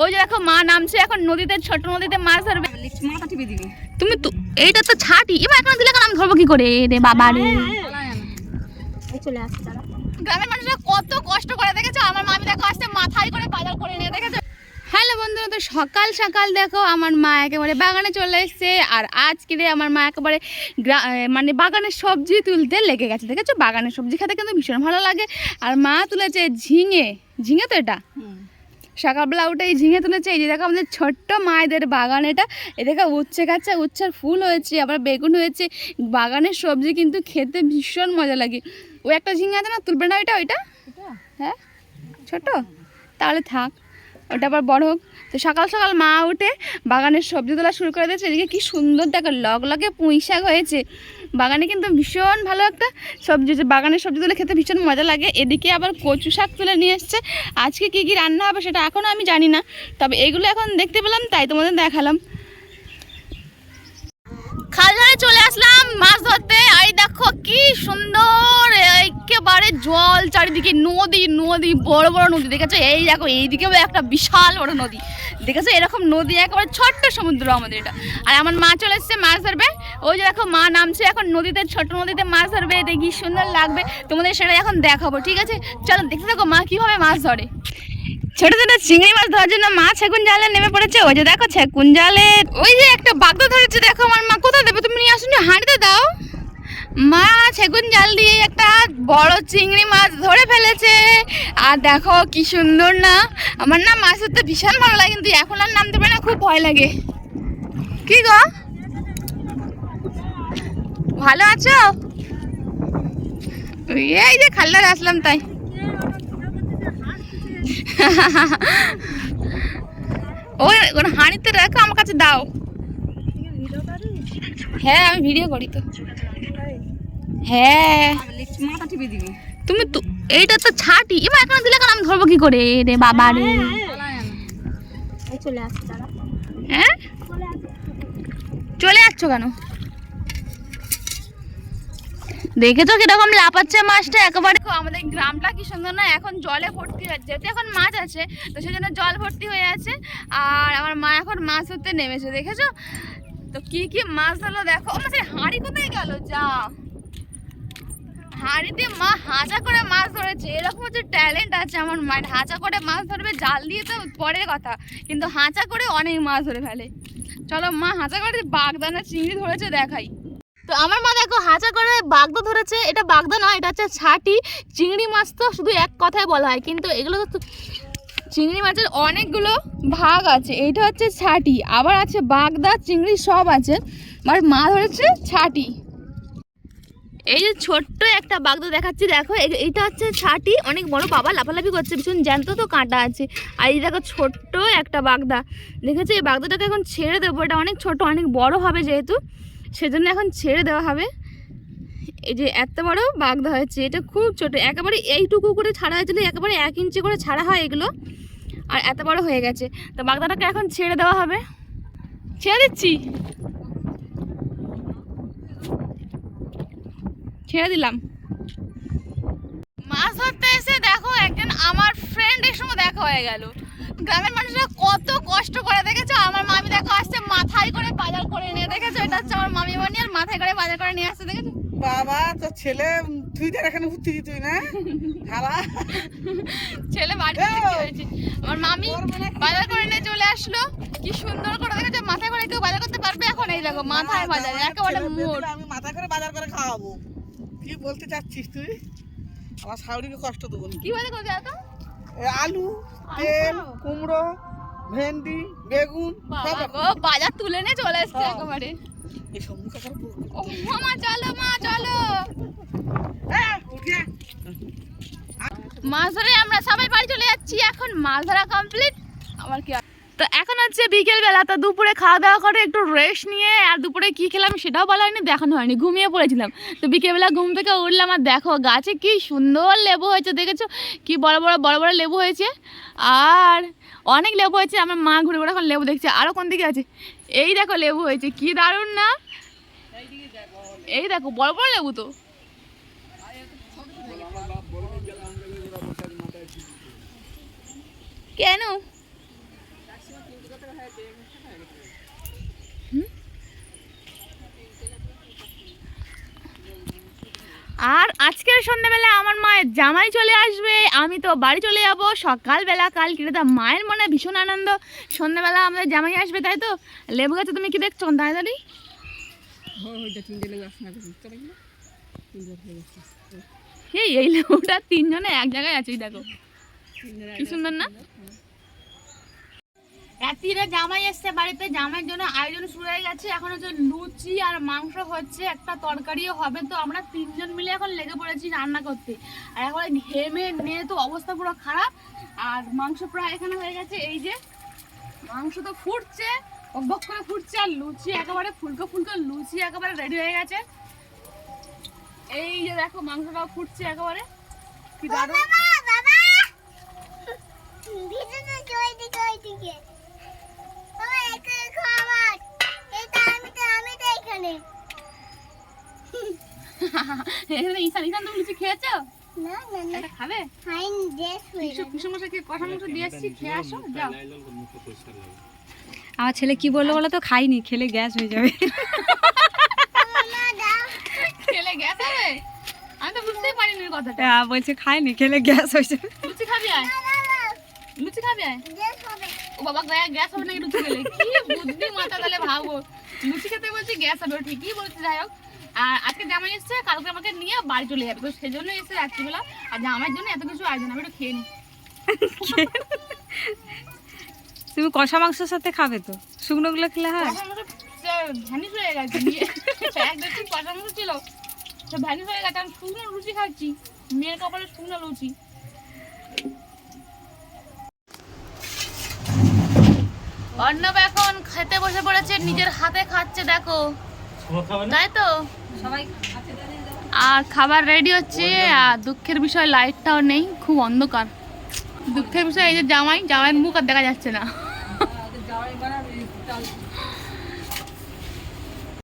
ওই যে দেখো মা নামছে এখন নদীতে ছোট নদীতে মাছ ধরবে। মাথা টিপে দিবি। তুমি তো এইটা তো ছাটি। এবার এখন দিলে কেন আমি ধরবো কি করে? রে বাবা রে। চলে আসছে গ্রামের মানুষরা কত কষ্ট করে দেখেছ? আমার মামি দেখো আসতে মাথায় করে বাজার করে নিয়ে দেখেছ? হ্যালো বন্ধুরা তো সকাল সকাল দেখো আমার মা একেবারে বাগানে চলে এসেছে। আর আজকে রে আমার মা একেবারে মানে বাগানের সবজি তুলতে লেগে গেছে দেখেছ? বাগানের সবজি খেতে কিন্তু ভীষণ ভালো লাগে। আর মা তুলেছে ঝিঙে। ঝিঙে তো এটা? সকালবেলা উঠে এই ঝিঙে তুলেছে। এই যে দেখো আমাদের ছোট্ট মায়েদের বাগান এটা। এ দেখো উচ্ছে গাছে উচ্ছের ফুল হয়েছে আবার বেগুন হয়েছে। বাগানের সবজি কিন্তু খেতে ভীষণ মজা লাগে। ওই একটা ঝিঙে আছে না তুলবে না ওইটা? ওইটা? হ্যাঁ? ছোট? তাহলে থাক ওটা আবার বড় হোক। তো সকাল সকাল মা উঠে বাগানের সবজি তোলা শুরু করে দিয়েছে। এদিকে কি সুন্দর দেখো লগ লগে পুঁই শাক হয়েছে। বাগানে কিন্তু ভীষণ ভালো একটা সবজি বাগানের সবজি তুলে খেতে ভীষণ মজা লাগে। এদিকে আবার কচু শাক তুলে নিয়ে এসছে। আজকে কি কি রান্না হবে সেটা এখনও আমি জানি না। তবে এগুলো এখন দেখতে পেলাম, তাই তোমাদের দেখালাম। খাল চলে আসলাম মাছ ধরতে। আর দেখো কি সুন্দর একেবারে জল চারিদিকে নদী নদী বড় বড় নদী দেখেছ? এই দেখো এইদিকেও একটা বিশাল বড় নদী। দেখেছ? এরকম নদী একেবারে ছোট্ট সমুদ্র আমাদের এটা। আর আমার মা চলে এসছে মাছ ধরবে। ওই যে দেখো মা নামছে এখন নদীতে ছোট নদীতে মাছ ধরবে। দেখি সুন্দর লাগবে। তোমাদের সেটা এখন দেখাবো ঠিক আছে? চলো দেখতে থাকো মা কীভাবে মাছ ধরে। ছোট ছোট চিংড়ি মাছ ধরার জন্য মা ছেকুন জালে নেমে পড়েছে। ওই যে দেখো ছেকুন জালে। ওই যে একটা বাগদা ধরেছে দেখো আমার মা। কোথায় দেবে? তুমি নিয়ে আসুন হাঁড়িতে দাও। মা ছেগুন জাল দিয়ে একটা বড় চিংড়ি মাছ ধরে ফেলেছে। আর দেখো কি সুন্দর না? আমার না মাছ ধরতে ভীষণ ভালো লাগে, কিন্তু এখন আর নামতে পারে না, খুব ভয় লাগে। কি গো? ভালো আছো? এই যে খাল্লার আসলাম তাই। হাঁড়িতে রাখো, আমার কাছে দাও। হ্যাঁ আমি ভিডিও করি তো। হ্যাঁ। তুমি তো এইটা তো ছাটি। এবার এখন দিলে কেন আমি ধরবো কি করে? রে বাবা রে। চলে আসছে হ্যাঁ? চলে যাচ্ছ কেন? দেখেছ কীরকম লাপাচ্ছে মাছটা? একেবারে আমাদের গ্রামটা কি সুন্দর না? এখন জলে ভর্তি হচ্ছে। যেহেতু এখন মাছ আছে তো সেই জন্য জল ভর্তি হয়ে আছে। আর আমার মা এখন মাছ ধরতে নেমেছে দেখেছ? তো কি কি মাছ ধরলো দেখো? ও মাছের হাঁড়ি কোথায় গেল? যা। হাঁড়িতে মা হাঁচা করে মাছ ধরেছে। এরকম হচ্ছে ট্যালেন্ট আছে আমার মায়ের হাঁচা করে মাছ ধরবে, জাল দিয়ে তো পরের কথা। কিন্তু হাঁচা করে অনেক মাছ ধরে ফেলে। চলো মা, হাঁচা করে বাগদানা চিংড়ি ধরেছে দেখাই। তো আমার মা দেখো, হাঁচা করে বাগদা ধরেছে। এটা বাগদা নয়, এটা হচ্ছে ছাটি। চিংড়ি মাছ তো শুধু এক কথায় বলা হয়। কিন্তু এগুলো তো চিংড়ি মাছের অনেকগুলো ভাগ আছে। এইটা হচ্ছে ছাটি। আবার আছে বাগদা, চিংড়ি সব আছে। আর মা ধরেছে ছাটি। এই যে ছোট্ট একটা বাগদা দেখাচ্ছি, দেখো, এ- এইটা হচ্ছে ছাটি, অনেক বড়, বাবা লাফালাফি করছে, ভীষণ জ্যান্ত তো কাঁটা আছে। আর এই দেখো ছোট্ট একটা বাগদা। দেখেছ, এই বাগদাটাকে এখন ছেড়ে দেবো, এটা অনেক ছোট, অনেক বড় হবে যেহেতু, সেজন্য এখন ছেড়ে দেওয়া হবে। এই যে এত বড় বাগদা হয়েছে, এটা খুব ছোট, একেবারে এইটুকু করে ছাড়া হয়েছিল একেবারে এক ইঞ্চি করে ছাড়া হয় এগুলো, আর এত বড় হয়ে গেছে। তো বাগদাটাকে এখন ছেড়ে দেওয়া হবে। ছেড়ে দিচ্ছি? ছেড়ে দিলাম। মাছ ধরতে এসে দেখো একজন আমার ফ্রেন্ডের সঙ্গে দেখা হয়ে গেল। গ্রামের মানুষরা কত কষ্ট করে দেখেছ? আমার মামি দেখো আসছে মাথায় করে বাজার করে নিয়ে দেখেছ? এটা হচ্ছে আমার মামি বানি আর মাথায় করে বাজার করে নিয়ে আসছে দেখেছ? বাবা তোর ছেলে তুই তো এখানে ভর্তি তুই না? হারা ছেলে বাড়ি হয়েছে আমার মামি বাজার করে নিয়ে চলে আসলো। কি সুন্দর করে দেখেছ? মাথায় করে কেউ বাজার করতে পারবে এখন? এই দেখো মাথায় বাজার একেবারে পেলে আমি মাথা করে বাজার করে খাওয়াবো। কি বলতে চাচ্ছিস তুই? আমার শাউরিকে কষ্ট দেবো। কি বাজার করছে এত আলু তেল কুমড়ো ভেন্ডি বেগুন বাজার তুলে নিয়ে চলে এসছে হ্যাঁ। একেবারে। মামা চলো মা চলো। মাছ ধরে আমরা সবাই বাড়ি চলে যাচ্ছি এখন মাছ ধরা কমপ্লিট আমার কি তো এখন হচ্ছে বিকেল বেলা তো দুপুরে খাওয়া দাওয়া করে একটু রেস্ট নিয়ে আর দুপুরে কি খেলাম সেটাও বলা হয়নি দেখানো হয়নি, ঘুমিয়ে পড়েছিলাম। তো বিকেলবেলা ঘুম থেকে উঠলাম আর দেখো, গাছে কি সুন্দর লেবু হয়েছে, দেখেছ? কি বড় বড় বড় বড় লেবু হয়েছে। আর অনেক লেবু হয়েছে, আমার মা ঘুরে ঘুরে এখন লেবু দেখছে। আরও কোন দিকে আছে? এই দেখো লেবু হয়েছে, কি দারুণ না? এই দেখো, বড় বড় লেবু তো। কেন? আর আজকের সন্ধ্যাবেলা আমার মায়ের জামাই চলে আসবে। আমি তো বাড়ি চলে যাব। সকালবেলা কাল কেটে মায়ের মনে ভীষণ আনন্দ। সন্ধ্যাবেলা আমাদের জামাই আসবে, তাই তো? লেবু গাছে তুমি কি দেখছ? দাঁড়িয়ে দাঁড়িয়ে এই লেবুটা তিনজনে এক জায়গায় আছে দেখো। কি সুন্দর না? রাত্রিরে জামাই এসছে বাড়িতে, জামাইয়ের জন্য আয়োজন শুরু হয়ে গেছে। এখন হচ্ছে লুচি আর মাংস হচ্ছে, একটা তরকারিও হবে। তো আমরা তিনজন মিলে এখন লেগে পড়েছি রান্না করতে। আর এখন ঘেমে নিয়ে তো অবস্থা পুরো খারাপ। আর মাংস প্রায় এখানে হয়ে গেছে। এই যে মাংস তো ফুটছে বক করে ফুটছে, আর লুচি একেবারে ফুলকো ফুলকো লুচি একেবারে রেডি হয়ে গেছে। এই যে দেখো মাংসটাও ফুটছে একেবারে। কি দারুণ বাবা ভিডিওটা জয় দিকে ওই দিকে বাবা একে খাবার এটা আমি তো আমি তো এখানে এখানে ঈশান ঈশান তুমি লুচি খেয়েছো? না না খাবে? ফাইন ড্রেস হয়ে কিছু কিছু মশাইকে কষা মাংস দিয়ে এসছি খেয়ে আসো যাও। আমার ছেলে কি বলল বলো তো? খাইনি খেলে গ্যাস হয়ে যাবে। খেলে গ্যাস হবে? আমি তো বুঝতেই পারিনি এই কথাটা। হ্যাঁ, বলছে খাইনি খেলে গ্যাস হয়ে যাবে। লুচি খাবি আয়। লুচি খাবি আয়। হবে। ও বাবা গ্যা- গ্যাস হবে নাকি লুচি খেলে? কি বুদ্ধি মাথা তাহলে ভাবো। লুচি খেতে বলছি গ্যাস হবে ঠিকই বলছি যাই হোক। আর আজকে জামাই এসছে কালকে আমাকে নিয়ে বাড়ি চলে যাবে। তো সেজন্য এসে রাত্রিবেলা। আর জামাইয়ের জন্য এত কিছু আয়োজন আমি একটু খেয়ে নিই। তুমি কষা মাংসের সাথে খাবে তো? শুকনোগুলো খেলে হয়? ভ্যানিশ হয়ে গেছে নিয়ে এক কষা মাংস ছিল। সে ভ্যানিশ হয়ে গেছে আমি শুকনো লুচি খাচ্ছি। মেয়ের কপালে শুকনো লুচি। অর্ণব এখন খেতে বসে পড়েছে নিজের হাতে খাচ্ছে দেখো। তাই তো? আর খাবার রেডি হচ্ছে, আর দুঃখের বিষয় লাইটটাও নেই, খুব অন্ধকার। দুঃখের বিষয় এই যে জামাই, জামাইয়ের মুখ আর দেখা যাচ্ছে না।